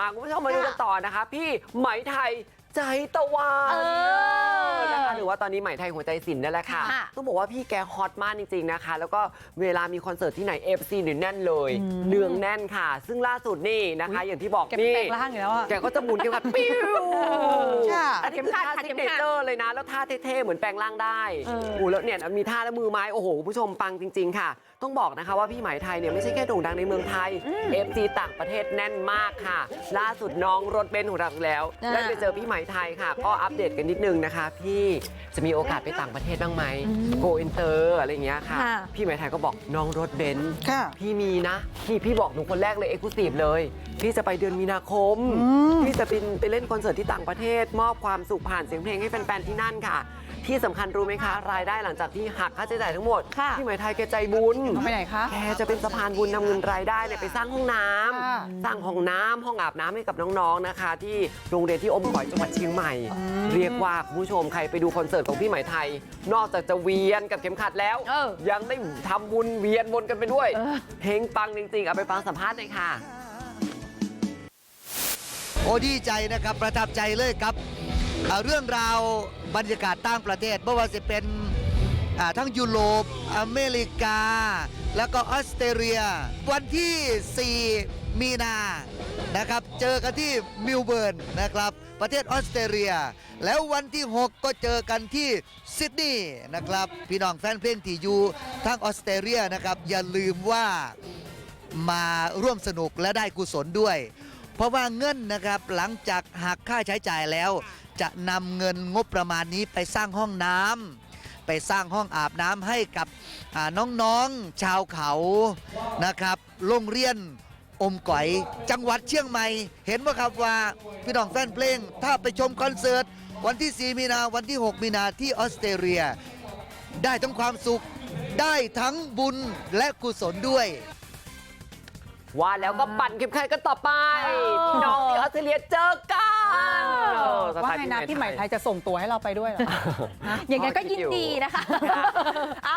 อ่าคุณผู้ชมมาดูกันต่อนะคะ พี่ไหมไทยใจตะวันเออนะคะหรือว่าตอนนี้ไหมไทยหัวใจสินนั่นแหละค่ะค่ะ ต้องบอกว่าพี่แกฮอตมากจริงๆนะคะ แล้วก็เวลามีคอนเสิร์ตที่ไหน FC หรือแน่นเลยเนืองแน่นค่ะ ซึ่งล่าสุดนี่นะคะ อย่างที่บอกแกนี่แปลงร่างอยู่แล้วอะแกก็จะหมุนเข็มขัดปิ้ว ค่ะอันนี้คือท่าขัดซิกเข็มเนขัดเจอร์เลยนะ แล้วท่าเท่ๆเหมือนแปลงร่างได้เออโอ้แล้วเนี่ยมีท่าและมือไม้โอ้โหคุณผู้ชมปังจริง ๆ ค่ะ ต้องบอกนะคะว่าพี่ไหมไทยเนี่ยไม่ใช่แค่โด่งดังในเมืองไทย FC ต่างประเทศแน่นมากค่ะ ล่าสุดน้องรถเบนซ์ของเราอีกแล้วอ่าได้ไปเจอพี่ไหมไทยค่ะ ก็อัปเดตกันนิดนึงนะคะ พี่จะมีโอกาสไปต่างประเทศบ้างไหมโกอินเตอร์อะไรอย่างเงี้ยค่ะค่ะพี่ไหมไทยก็บอกน้องรถเบนซ์ค่ะพี่มีนะนี่พี่บอกหนูคนแรกเลยเอ็กซ์คลูซีฟเลยพี่จะไปเดือนมีนาคมพี่จะบินไปเล่นคอนเสิร์ตที่ต่างประเทศมอบความสุขผ่านเสียงเพลงให้แฟนๆที่นั่นค่ะ ที่สำคัญรู้ไหมคะ รายได้หลังจากที่หักค่าใช้จ่ายทั้งหมดค่ะพี่หมายไทยแกใจบุญเอาไปไหนคะแกจะเป็นสะพานบุญนำเงินรายได้เนี่ยไปสร้างห้องน้ำค่ะ สร้างห้องน้ำห้องอาบน้ำให้กับน้องๆนะคะ ที่โรงเรียนที่อมก๋อยจังหวัดเชียงใหม่ เรียกว่าคุณผู้ชมใครไปดูคอนเสิร์ตของพี่ไหมไทย นอกจากจะเวียนกับเข็มขัดแล้ว เออ ยังได้ทำบุญเวียนวนกันไปด้วยเฮงปังจริงๆเอาไปฟังสัมภาษณ์หน่อยค่ะ โอ้ดีใจนะครับประทับใจเลยครับอ่า เรื่องราวบรรยากาศต่างประเทศไม่ว่าจะเป็นทั้งยุโรปอเมริกา แล้วก็ออสเตรเลีย วันที่ 4 มีนานะครับ เจอกันที่มิลเบิร์นนะครับ ประเทศออสเตรเลีย แล้ววันที่ 6 ก็เจอกันที่ซิดนีย์นะครับ พี่น้องแฟนเพลงที่อยู่ทั้งออสเตรเลียนะครับ อย่าลืมว่ามาร่วมสนุกและได้กุศลด้วย เพราะว่าเงินนะครับหลังจากหักค่าใช้จ่ายแล้ว จะนำเงินงบประมาณนี้ไปสร้างห้องน้ำ ไปสร้างห้องอาบน้ำให้กับอ่าน้องๆชาวเขานะครับ โรงเรียนอมก๋อยจังหวัดเชียงใหม่ เห็นไหมครับว่าพี่น้องแฟนเพลง ถ้าไปชมคอนเสิร์ต วันที่ 4 มีนาวันที่ 6 มีนาที่ออสเตรเลีย ได้ทั้งความสุข ได้ทั้งบุญและกุศลด้วย ว่าแล้วก็ปั่นเข็มขัดกันต่อไปพี่น้อ เตรเลียเจอกันเออสว่าตล์ไงนะพี่ไหมไทยจะส่งตัวให้เราไปด้วยเหรออย่างนั้นก็ยินดีนะคะเอา